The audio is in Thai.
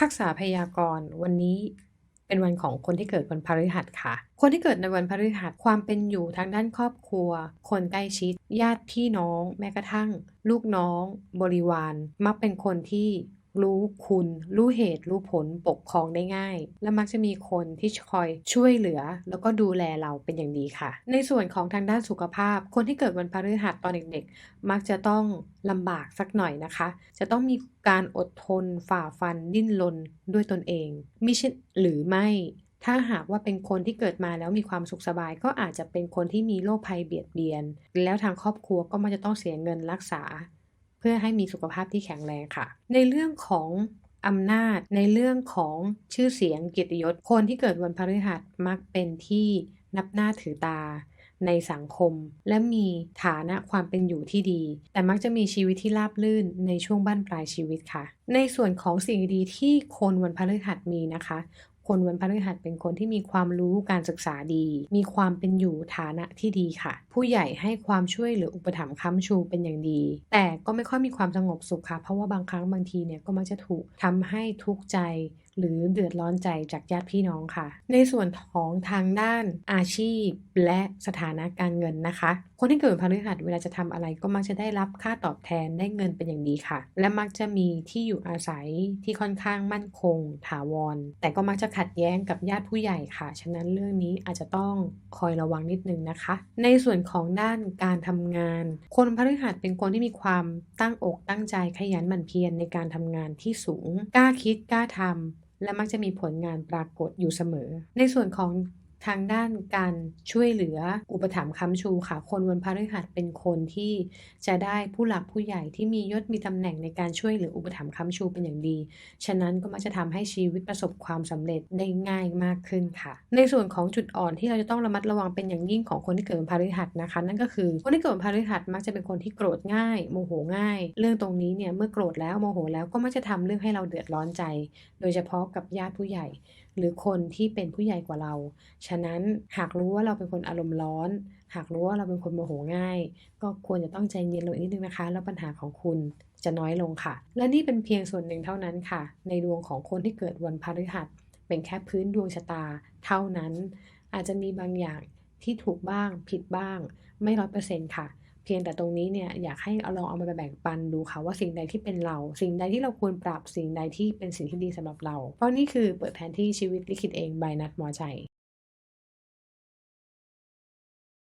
ทักษะพยากรณ์วันนี้เป็นวันของคนที่เกิดวันพฤหัสค่ะ คนที่เกิดในวันพฤหัสความเป็นอยู่ทางด้านครอบครัว คนใกล้ชิด ญาติพี่น้อง แม้กระทั่ง ลูกน้อง บริวาร มักเป็นคนที่ รู้คุณ รู้เหตุ รู้ผลปกครองได้ง่าย และมักจะมีคนที่คอยช่วยเหลือ แล้วก็ดูแลเราเป็นอย่างดีค่ะ ในส่วนของทางด้านสุขภาพ คนที่เกิดวันพฤหัสตอนเด็กๆ มักจะต้องลำบากสักหน่อยนะคะ จะต้องมีการอดทน ฝ่าฟัน ดิ้นรนด้วยตนเองมิใช่นหรือไม่ถ้าหากว่าเป็นคนที่เกิดมาแล้วมีความสุขสบายก็อาจจะเป็นคนที่มีโรคภัยเบียดเบียน แล้วทางครอบครัวก็มักจะต้องเสียเงินรักษา เพื่อให้มีสุขภาพที่แข็งแรงค่ะ ในเรื่องของอำนาจในเรื่องของชื่อเสียงเกียรติยศคนที่เกิดวันพฤหัสมักเป็นที่นับหน้าถือตาในสังคม และมีฐานะความเป็นอยู่ที่ดี แต่มักจะมีชีวิตที่ราบรื่นในช่วงบั้นปลายชีวิตค่ะ ในส่วนของสิ่งดีที่คนวันพฤหัสมีนะคะ คนวันพฤหัสเป็นคนที่มีความรู้การศึกษาดี มีความเป็นอยู่ฐานะที่ดีค่ะ ผู้ใหญ่ให้ความช่วยเหลืออุปถัมภ์ค้ำชูเป็นอย่างดี แต่ก็ไม่ค่อยมีความสงบสุขค่ะ เพราะว่าบางครั้งบางทีเนี่ยก็มักจะถูกทำให้ทุกข์ใจหรือเดือดร้อนใจจากญาติพี่น้องค่ะ ในส่วนของทางด้านอาชีพและสถานะการเงินนะคะ คนที่เกิดวันพฤหัสเวลาจะทำอะไรก็มักจะได้รับค่าตอบแทนได้เงินเป็นอย่างดีค่ะ และมักจะมีที่อยู่อาศัยที่ค่อนข้างมั่นคง ถาวร แต่ก็มักจะขัดแย้งกับญาติผู้ใหญ่ค่ะ ฉะนั้นเรื่องนี้อาจจะต้องคอยระวังนิดนึงนะคะ ในส่วนของด้านการทำงาน คนพฤหัสเป็นคนที่มีความตั้งอกตั้งใจขยันหมั่นเพียรในการทำงานที่สูง กล้าคิดกล้าทำและมักจะมีผลงานปรากฏอยู่เสมอ ในส่วนของ ทางด้านการช่วยเหลืออุปถัมภ์ค้ำชูค่ะ คนวันพฤหัสเป็นคนที่จะได้ผู้หลักผู้ใหญ่ที่มียศมีตำแหน่งในการช่วยเหลืออุปถัมภ์ค้ำชูเป็นอย่างดี ฉะนั้นก็มักจะทำให้ชีวิตประสบความสำเร็จได้ง่ายมากขึ้นค่ะ ในส่วนของจุดอ่อนที่เราจะต้องระมัดระวังเป็นอย่างยิ่งของคนที่เกิดวันพฤหัสนะคะ นั่นก็คือคนที่เกิดวันพฤหัสมักจะเป็นคนที่โกรธง่าย โมโหง่าย เรื่องตรงนี้เนี่ยเมื่อโกรธแล้วโมโหแล้วก็มักจะทำเรื่องให้เราเดือดร้อนใจ โดยเฉพาะกับญาติผู้ใหญ่ หรือคนที่เป็นผู้ใหญ่กว่าเรา ฉะนั้นหากรู้ว่าเราเป็นคนอารมณ์ร้อน หากรู้ว่าเราเป็นคนโมโหง่าย ก็ควรจะต้องใจเย็นลงนิดนึงนะคะ แล้วปัญหาของคุณจะน้อยลงค่ะ และนี่เป็นเพียงส่วนหนึ่งเท่านั้นค่ะ ในดวงของคนที่เกิดวันพฤหัส เป็นแค่พื้นดวงชะตาเท่านั้น อาจจะมีบางอย่างที่ถูกบ้างผิดบ้าง ไม่ร้อยเปอร์เซ็นต์ค่ะ เพียงแต่ตรงนี้เนี่ยอยากให้เอาลองเอามาแบ่งปันดูค่ะว่าสิ่งใดที่เป็นเรา สิ่งใดที่เราควรปรับสิ่งใดที่เป็นสิ่งที่ดีสำหรับเรา เพราะนี่คือเปิดแผนที่ชีวิตลิขิตเองบนัดหมอใจ